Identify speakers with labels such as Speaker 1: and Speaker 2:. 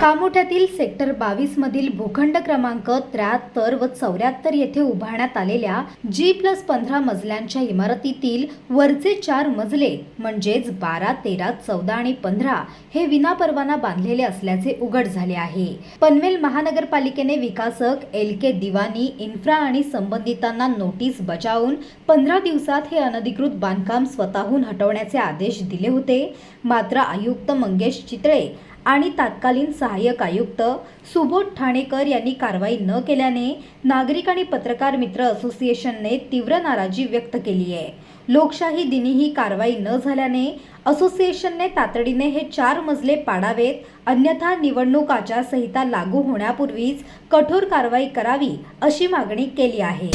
Speaker 1: कामोठ्यातील sector बावीस मधील भूखंड क्रमांक त्र्याहत्तर व चौऱ्याहत्तर येथे उभारण्यात आलेल्या जी प्लस पंधरा मजल्यांच्या इमारतीतील वरचे चार मजले म्हणजेच बारा तेरा चौदा आणि पंधरा हे विनापरवाना बांधलेले असल्याचे उघड झाले आहे. पनवेल महानगरपालिकेने विकासक एल के दिवानी इन्फ्रा आणि संबंधितांना नोटीस बजावून पंधरा दिवसात हे अनधिकृत बांधकाम स्वतःहून हटवण्याचे आदेश दिले होते. मात्र आयुक्त मंगेश चितळे आणि तत्कालीन सहाय्यक आयुक्त सुबोध ठाणेकर यांनी कारवाई न केल्याने नागरिक आणि पत्रकार मित्र असोसिएशनने तीव्र नाराजी व्यक्त केली आहे. लोकशाही दिनी ही कारवाई न झाल्याने असोसिएशनने तातडीने हे चार मजले पाडावेत अन्यथा निवडणूक आचारसंहिता लागू होण्यापूर्वीच कठोर कारवाई करावी अशी मागणी केली आहे.